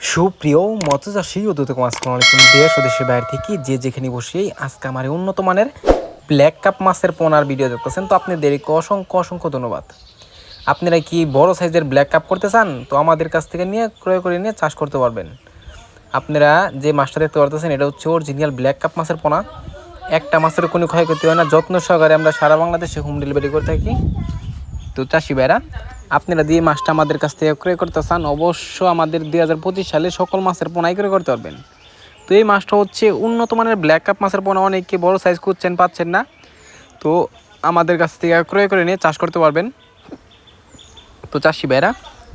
সুপ্রিয় মৎস্যচাষী ও দুদক আসসালামু আলাইকুম। দেশ ও দেশের বাইরে থেকে যে যেখানে বসেই আজকে আমার উন্নত মানের ব্ল্যাক কাপ মাছের পোনার ভিডিও দেখতেছেন, তো আপনি আপনাদেরকে অসংখ্য অসংখ্য ধন্যবাদ। আপনারা কি বড় সাইজের ব্ল্যাক কাপ করতে চান, তো আমাদের কাছ থেকে নিয়ে, ক্রয় করে নিয়ে চাষ করতে পারবেন। আপনারা যে মাছটা দেখতে পারতেছেন, এটা হচ্ছে অরিজিনাল ব্ল্যাক কাপ মাছের পোনা। একটা মাছের কোনো ক্ষয়ক্ষতি হয় না, যত্ন সহকারে আমরা সারা বাংলাদেশে হোম ডেলিভারি করে থাকি। তো চাষি ভাইরা আপনারা দিয়ে মাছটা আমাদের কাছ থেকে ক্রয় করতে চান, অবশ্য আমাদের দুই হাজার পঁচিশ সালে সকল মাছের পোনাই ক্রয় করতে পারবেন। তো এই মাছটা হচ্ছে উন্নত মানের ব্ল্যাক কাপ মাছের পোনা, অনেকে বড় সাইজ খুঁজছেন, পাচ্ছেন না। তো আমাদের কাছ থেকে ক্রয় করে নিয়ে চাষ করতে পারবেন। তো চাষি ভাইরা,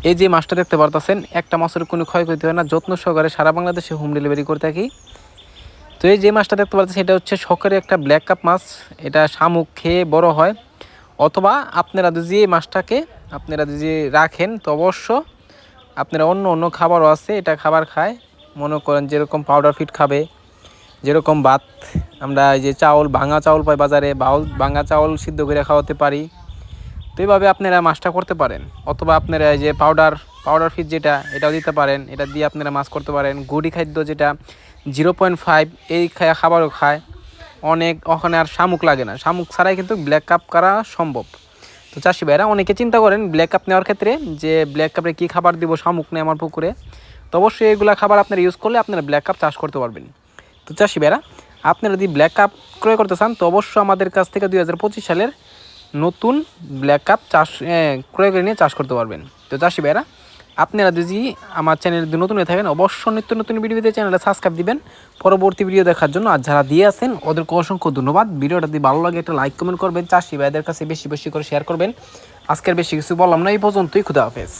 এই যে মাছটা দেখতে পারতেছেন, একটা মাছের কোনো ক্ষয়ক্ষতি হয় না, যত্ন সহকারে সারা বাংলাদেশে হোম ডেলিভারি করে থাকি। তো এই যে মাছটা দেখতে পাচ্ছেন এটা হচ্ছে শখের একটা ব্ল্যাক কাপ মাছ। এটা শামুক খেয়ে বড় হয়। অথবা আপনারা এই মাছটাকে আপনারা যদি রাখেন, তো অবশ্য আপনারা অন্য অন্য খাবারও আছে, এটা খাবার খায়। মনে করেন যেরকম পাউডার ফিট খাবে, যেরকম ভাত, আমরা এই যে চাউল, ভাঙা চাউল পাই বাজারে বাউল ভাঙা চাউল সিদ্ধ করে খাওয়াতে পারি। তো এইভাবে আপনারা মাছটা করতে পারেন। অথবা আপনারা এই যে পাউডার পাউডার ফিট যেটা, এটাও দিতে পারেন। এটা দিয়ে আপনারা মাছ করতে পারেন। গুড়ি খাদ্য যেটা জিরো পয়েন্ট ফাইভ এই খাবারও খায়। অনেক, ওখানে আর শামুক লাগে না। শামুক ছাড়াই কিন্তু ব্ল্যাক কাপ করা সম্ভব। তো চাষি ভাইরা অনেকে চিন্তা করেন ব্ল্যাক কাপ নেওয়ার ক্ষেত্রে যে ব্ল্যাক কাপে কী খাবার দিব শামুক নেই আমার পুকুরে। তো অবশ্যই এগুলা খাবার আপনারা ইউজ করলে আপনারা ব্ল্যাক কাপ চাষ করতে পারবেন। তো চাষি ভাইরা, আপনারা যদি ব্ল্যাক কাপ ক্রয় করতে চান, তো অবশ্যই আমাদের কাছ থেকে দুই হাজার পঁচিশ সালের নতুন ব্ল্যাক কাপ চাষ ক্রয় করে নিয়ে চাষ করতে পারবেন। তো চাষি ভাইরা আপনারা যদি আমার চ্যানেল নতুন হয়ে থাকেন, অবশ্যই নিত্য নতুন ভিডিওতে চ্যানেলে সাবস্ক্রাইব দিবেন। পরবর্তী ভিডিও দেখার জন্য আর যারা দিয়ে আছেন, ওদেরকে অসংখ্য ধন্যবাদ। ভিডিওটা যদি ভালো লাগে, একটা লাইক কমেন্ট করবেন। চাষি ভাইদের কাছে বেশি বেশি করে শেয়ার করবেন। আজকের বেশি কিছু বললাম না, এই পর্যন্তই। খুদা হাফেজ।